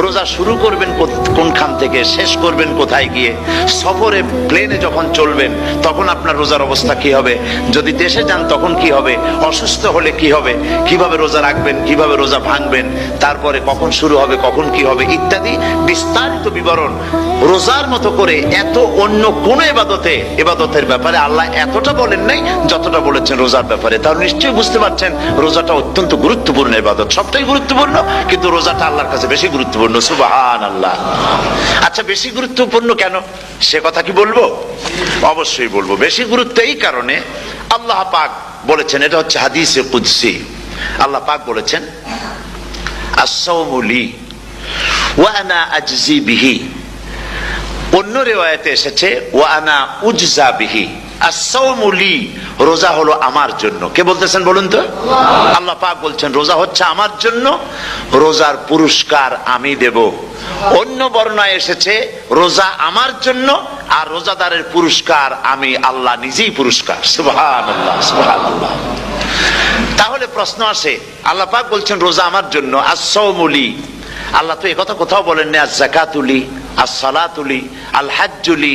রোজা শুরু করবেন কোনখান থেকে, শেষ করবেন কোথায় গিয়ে? সফরে প্লেনে যখন চলবেন, তখন আপনার রোজার অবস্থা কি হবে? যদি দেশে যান, তখন কি হবে? অসুস্থ হলে কি হবে? কীভাবে রোজা রাখবেন? কীভাবে রোজা ভাঙবেন? তারপরে কখন শুরু হবে? কখন কি হবে? ইত্যাদি বিস্তারিত বিবরণ রোজার মতো করে এত অন্য কোন এবাদতে, এবাদতের ব্যাপারে আল্লাহ এতটা বলেন নাই, যতটা বলেছেন রোজার ব্যাপারে। তাহলে নিশ্চয়ই বুঝতে পারছেন, রোজাটা অত্যন্ত গুরুত্বপূর্ণ এবাদত। সবটাই গুরুত্বপূর্ণ, কিন্তু রোজাটা আল্লাহর কাছে বেশি গুরুত্বপূর্ণ। সুবাহান আল্লাহ আচ্ছা বেশি গুরুত্বপূর্ণ কেন? সে কথা কি বলব? অবশ্যই বলব। বেশি গুরুত্ব এই কারণে আল্লাহ পাক বলেছেন, এটা হচ্ছে হাদিসে কুদসি। আল্লাহ পাক বলেছেন আসাউমুলি ওয়ানা আজজি বিহি। অন্য রেওয়ায়তে এসেছে ওয়ানা উজজা বিহি। আসাউমুলি রোজা হলো আমার জন্য। কে বলতেছেন বলুন তো? আল্লাহ পাক বলছেন, রোজা হচ্ছে আমার জন্য, রোজার পুরস্কার আমি দেব। অন্য বর্ণায় এসেছে, রোজা আমার জন্য, আর রোজাদারের পুরস্কার আমি আল্লাহ নিজেই পুরস্কার। তাহলে প্রশ্ন আসে, আল্লাহ পাক বলছেন, রোজা আমার জন্য আসৌমুলি আল্লাহ তো একথা কোথাও বলেননি আজ জাকাতুলি আজ সালাতুলি আল হাজ্জুলি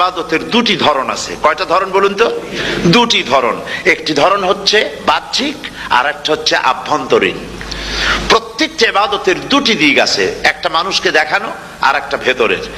ইবাদতের দুটি ধরন আছে। কয়টা ধরন বলুন তো? দুটি ধরন। একটি ধরন হচ্ছে বাহ্যিক আর একটা হচ্ছে আভ্যন্তরীণ। প্রত্যেকটা ইবাদতের দুটি দিক আছে। একটা মানুষকে দেখানো আর একটা ভেতরের।